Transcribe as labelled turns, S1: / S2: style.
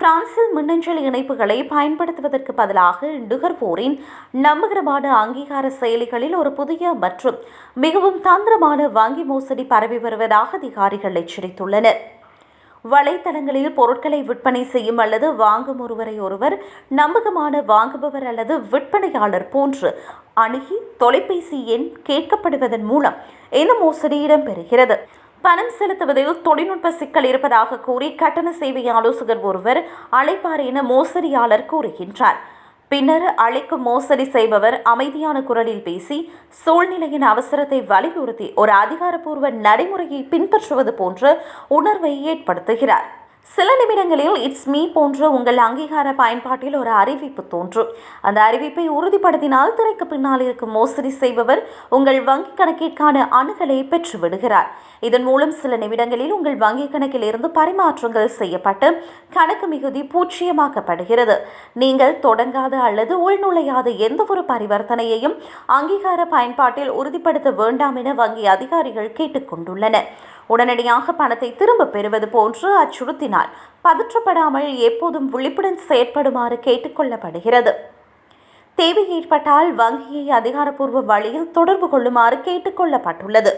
S1: பிரான்சில் மின்னஞ்சல் இணைப்புகளை பயன்படுத்துவதற்கு பதிலாக நுகர்வோரின் நம்பகரமான அங்கீகார செயலிகளில் ஒரு புதிய மற்றும் மிகவும் தந்திரமான வங்கி மோசடி பரவி வருவதாக அதிகாரிகள் எச்சரித்துள்ளனர். வலைத்தளங்களில் பொருட்களை விற்பனை செய்யும் அல்லது வாங்கும் ஒருவரை ஒருவர் நம்பகமான வாங்குபவர் அல்லது விற்பனையாளர் போன்று அணுகி தொலைபேசி எண் கேட்கப்படுவதன் மூலம் இந்த மோசடி இடம்பெறுகிறது. பணம் செலுத்துவதில் தொழில்நுட்ப சிக்கல் இருப்பதாக கூறி கட்டண சேவை ஆலோசகர் ஒருவர் அழைப்பார் என மோசடியாளர் கூறுகின்றார். பின்னர் அழைக்கும் மோசடி செய்பவர் அமைதியான குரலில் பேசி சூழ்நிலையின் அவசரத்தை வலியுறுத்தி ஒரு அதிகாரப்பூர்வ நடைமுறையை பின்பற்றுவது போன்ற உணர்வை ஏற்படுத்துகிறார். சில நிமிடங்களில் இட்ஸ் மீ போன்ற உங்கள் அங்கீகார பயன்பாட்டில் ஒரு அறிவிப்பு தோன்றும். அந்த அறிவிப்பை உறுதிப்படுத்தினால் திரைக்கு பின்னால் இருக்கும் மோசடி செய்பவர் உங்கள் வங்கி கணக்கிற்கான அணுகலை பெற்று விடுகிறார் இதன் மூலம் சில நிமிடங்களில் உங்கள் வங்கிக் கணக்கில் இருந்து பரிமாற்றங்கள் செய்யப்பட்டு கணக்கு மிகுதி பூச்சியமாக்கப்படுகிறது நீங்கள் தொடங்காத அல்லது உள்நுழையாத எந்த ஒரு பரிவர்த்தனையையும் அங்கீகார பயன்பாட்டில் உறுதிப்படுத்த வேண்டாம் என வங்கி அதிகாரிகள் கேட்டுக்கொண்டுள்ளனர். உடனடியாக பணத்தை திரும்பப் பெறுவது போன்று அச்சுறுத்தினால் பதற்றப்படாமல் எப்போதும் விழிப்புடன் செயற்படுமாறு கேட்டுக்கொள்ளப்படுகிறது தேவை ஏற்பட்டால் வங்கியை அதிகாரப்பூர்வ வழியில் தொடர்பு கொள்ளுமாறு கேட்டுக்கொள்ளப்பட்டுள்ளது